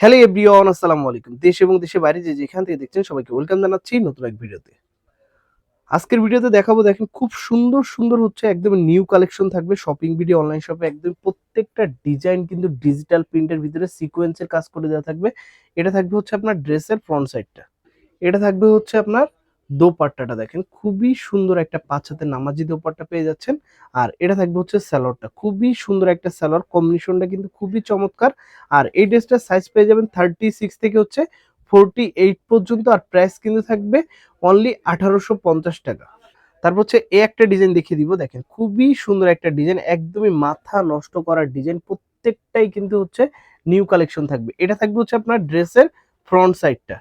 Hello everyone আসসালামু আলাইকুম। দেশ এবং দেশের বাইরে যে যেখান থেকে দেখছেন সবাইকে ওয়েলকাম জানাচ্ছি নতুন এক ভিডিওতে। আজকের ভিডিওতে দেখাবো, দেখেন খুব সুন্দর সুন্দর হচ্ছে একদম নিউ কালেকশন থাকবে। শপিং ভিডিও অনলাইন শপে একদম প্রত্যেকটা ডিজাইন কিন্তু ডিজিটাল প্রিন্টের ভিতরে সিকোয়েন্সের কাজ করে দেওয়া থাকবে। এটা থাকবে হচ্ছে আপনার ড্রেসের ফ্রন্ট সাইডটা এটা থাকবে হচ্ছে আপনার দোপাট্টাটা দেখেন। খুবই সুন্দর একটা পাঁচ হাতে নামাজি দোপাট্টা পেয়ে যাচ্ছেন। আর এটা থাকবে হচ্ছে স্যালোয়ারটা। খুবই সুন্দর একটা স্যালোয়ার। কম্বিনেশনটা কিন্তু খুবই চমৎকার। আর এই ড্রেসটার সাইজ পেয়ে যাবেন থার্টি সিক্স থেকে হচ্ছে ফোরটি এইট পর্যন্ত। আর প্রাইস কিন্তু থাকবে অনলি আঠারোশো পঞ্চাশ টাকা। তারপর হচ্ছে এ একটা ডিজাইন দেখিয়ে দিব। দেখেন, খুবই সুন্দর একটা ডিজাইন একদমই মাথা নষ্ট করার ডিজাইন প্রত্যেকটাই কিন্তু হচ্ছে নিউ কালেকশন থাকবে। এটা থাকবে হচ্ছে আপনার ড্রেসের ফ্রন্ট সাইডটা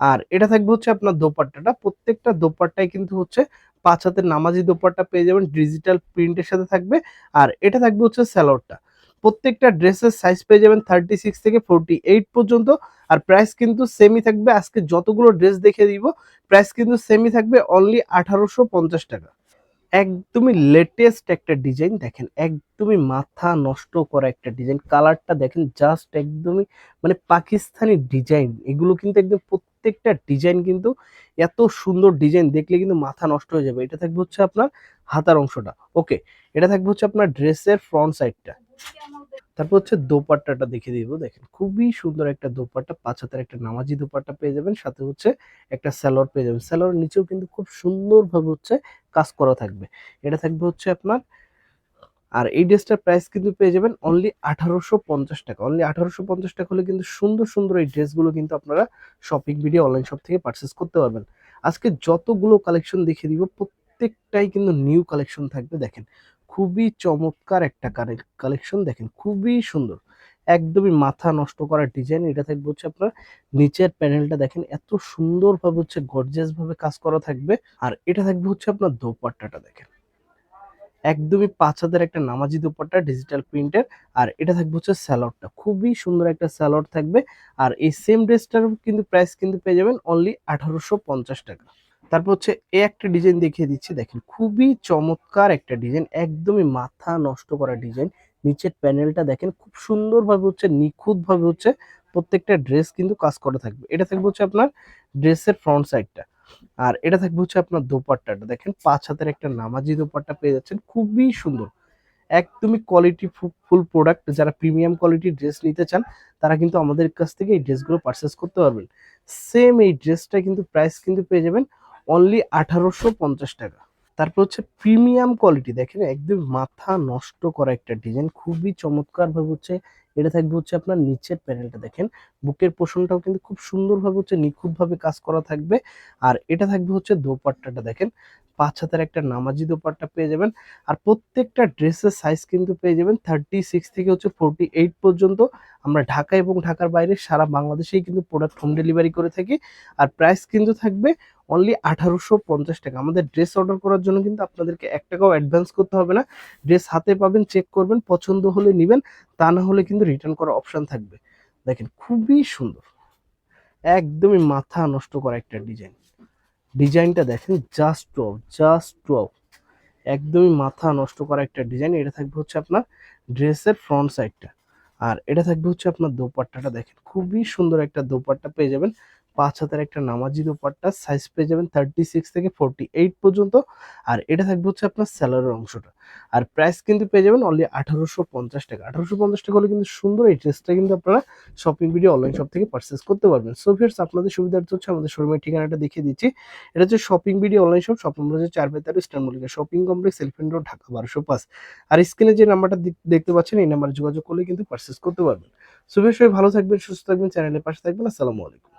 আর এটা থাকবে হচ্ছে আপনার দোপাট্টাটা। প্রত্যেকটা দোপাট্টায় কিন্তু হচ্ছে পাঁচ হাতের নামাজি দোপাট্টা পেয়ে যাবেন। ডিজিটাল প্রিন্টের সাথে থাকবে। আর এটা থাকবে হচ্ছে স্যালোয়ারটা প্রত্যেকটা ড্রেসের সাইজ পেয়ে যাবেন থার্টি সিক্স থেকে ফোরটি এইট পর্যন্ত। আর প্রাইস কিন্তু সেমই থাকবে। আজকে যতগুলো ড্রেস দেখে দিব প্রাইস কিন্তু সেমই থাকবে অনলি আঠারোশো পঞ্চাশ টাকা। একদমই লেটেস্ট একটা ডিজাইন দেখেন। একদমই মাথা নষ্ট করা একটা ডিজাইন কালারটা দেখেন জাস্ট একদমই মানে পাকিস্তানি ডিজাইন এগুলো কিন্তু একদম প্রত্যেকটা ডিজাইন কিন্তু এত সুন্দর ডিজাইন দেখলে কিন্তু মাথা নষ্ট হয়ে যাবে। এটা থাকবে হচ্ছে আপনার হাতার অংশটা। ওকে, এটা থাকবে হচ্ছে আপনার ড্রেসের ফ্রন্ট সাইডটা তারপর হচ্ছে দোপাট্টাটা দেখে দিব, দেখেন। খুবই সুন্দর একটা দোপাট্টা, পাঁচ হাতের একটা নামাজি দোপাট্টা পেয়ে যাবেন, সাথে হচ্ছে একটা স্যালোয়ার পেয়ে যাবেন। স্যালোয়ার নিচেও কিন্তু খুব সুন্দরভাবে হচ্ছে কাজ করা থাকবে। এটা থাকবে হচ্ছে আপনার আর এই ড্রেসটার প্রাইস কিন্তু পেয়ে যাবেন অনলি আঠারোশো পঞ্চাশ টাকা। অনলি আঠারোশো পঞ্চাশ টাকা হলে কিন্তু সুন্দর সুন্দর এই ড্রেসগুলো কিন্তু আপনারা শপিং ভিডিও অনলাইন শপ থেকে পারচেস করতে পারবেন। আজকে যতগুলো কালেকশন দেখিয়ে দিব, প্রত্যেকটাই কিন্তু নিউ কালেকশন থাকবে, দেখেন। খুবই চমৎকার একটা কালেকশন দেখেন, খুবই সুন্দর। একদমই মাথা নষ্ট করার ডিজাইন এটা থাকবে হচ্ছে আপনার নিচের প্যানেলটা দেখেন, এত সুন্দরভাবে হচ্ছে গর্জিয়াস ভাবে কাজ করা থাকবে। আর এটা থাকবে হচ্ছে আপনার দোপাট্টাটা, দেখেন। একদমই পাঁচ হাজার একটা নামাজি দোপাট্টা ডিজিটাল প্রিন্টের আর এটা থাকবে হচ্ছে স্যালোডটা খুবই সুন্দর একটা স্যালোড থাকবে, আর এই সেম ড্রেসটার কিন্তু প্রাইস কিন্তু পেয়ে যাবেন অনলি আঠারোশো পঞ্চাশ টাকা। তারপর হচ্ছে এই একটা ডিজাইন দেখিয়ে দিচ্ছি, দেখেন খুবই চমৎকার একটা ডিজাইন একদমই মাথা নষ্ট করা ডিজাইন নিচের প্যানেলটা দেখেন খুব সুন্দরভাবে হচ্ছে, নিখুঁতভাবে হচ্ছে প্রত্যেকটা ড্রেস কিন্তু কাজ করা থাকবে। এটা থাকবে হচ্ছে আপনার ড্রেসের ফ্রন্ট সাইডটা আর এটা থাকবে হচ্ছে আপনার দোপাট্টাটা। দেখেন, পাঁচ হাতের একটা নামাজি দোপাট্টা পেয়ে যাচ্ছেন। খুবই সুন্দর। একদমই কোয়ালিটি ফুল প্রোডাক্ট যারা প্রিমিয়াম কোয়ালিটির ড্রেস নিতে চান, তারা কিন্তু আমাদের কাছ থেকে এই ড্রেসগুলো পারচেস করতে পারবেন। সেম এই ড্রেসটা কিন্তু প্রাইস কিন্তু পেয়ে যাবেন অনলি আঠারোশো পঞ্চাশ টাকা। তারপর হচ্ছে প্রিমিয়াম কোয়ালিটি দেখেন একদম মাথা নষ্ট করা একটা ডিজাইন খুবই চমৎকার ভাবে হচ্ছে এটা থাকবে হচ্ছে আপনার নিচের প্যানেলটা দেখেন। বুকের পোষণটাও কিন্তু খুব সুন্দরভাবে হচ্ছে নিখুঁতভাবে কাজ করা থাকবে। আর এটা থাকবে হচ্ছে দোপাট্টাটা, দেখেন। পাঁচ হাতের একটা নামাজি দোপাট্টা পেয়ে যাবেন। আর প্রত্যেকটা ড্রেসের সাইজ কিন্তু পেয়ে যাবেন থার্টি সিক্স থেকে হচ্ছে ফোরটি এইট পর্যন্ত। আমরা ঢাকা এবং ঢাকার বাইরে সারা বাংলাদেশেই কিন্তু প্রোডাক্ট হোম ডেলিভারি করে থাকি। আর প্রাইস কিন্তু থাকবে অনলি আঠারোশো পঞ্চাশ টাকা। আমাদের ড্রেস অর্ডার করার জন্য কিন্তু আপনাদেরকে এক টাকাও অ্যাডভান্স করতে হবে না। ড্রেস হাতে পাবেন চেক করবেন, পছন্দ হলে নেবেন, তা না হলে কিন্তু রিটার্ন করার অপশান থাকবে। দেখেন, খুবই সুন্দর। একদমই মাথা নষ্ট করা একটা ডিজাইন ডিজাইনটা দেখেন জাস্ট টপ জাস্ট টপ একদমই মাথা নষ্ট করা একটা ডিজাইন এটা থাকবে হচ্ছে আপনার ড্রেসের ফ্রন্ট সাইডটা আর এটা থাকবে হচ্ছে আপনার দোপাট্টাটা। দেখেন, খুবই সুন্দর একটা দোপাট্টা পেয়ে যাবেন। পাঁচ হাতের একটা নামাজি দোপাট্টা সাইজ পেয়ে যাবেন থার্টি সিক্স থেকে ফোরটি এইট পর্যন্ত। আর এটা থাকবে হচ্ছে আপনার স্যালারের অংশটা। আর প্রাইস কিন্তু পেয়ে যাবেন অনলি আঠারোশো পঞ্চাশ টাকা। আঠারোশো পঞ্চাশ টাকা হলে কিন্তু সুন্দর এই ড্রেসটা কিন্তু আপনারা শপিং ভিডিও অনলাইন শপ থেকে পারচেস করতে পারবেন। সো ফিয়ার্স আপনাদের সুবিধার্থে হচ্ছে আমাদের শোরুমের ঠিকানাটা দেখিয়ে দিচ্ছি। এটা হচ্ছে shopping video online shop shop হচ্ছে চার বেতার eastern Mallika shopping complex Elephant road Dhaka বারোশো পাঁচ। আর স্ক্রিনে যে নাম্বারটা দেখতে পাচ্ছেন, এই নাম্বারে যোগাযোগ করলে কিন্তু পারচেস করতে পারবেন। সো সবাই ভালো থাকবেন, সুস্থ থাকবেন চ্যানেলের পাশে থাকবেন। আসসালামু আলাইকুম।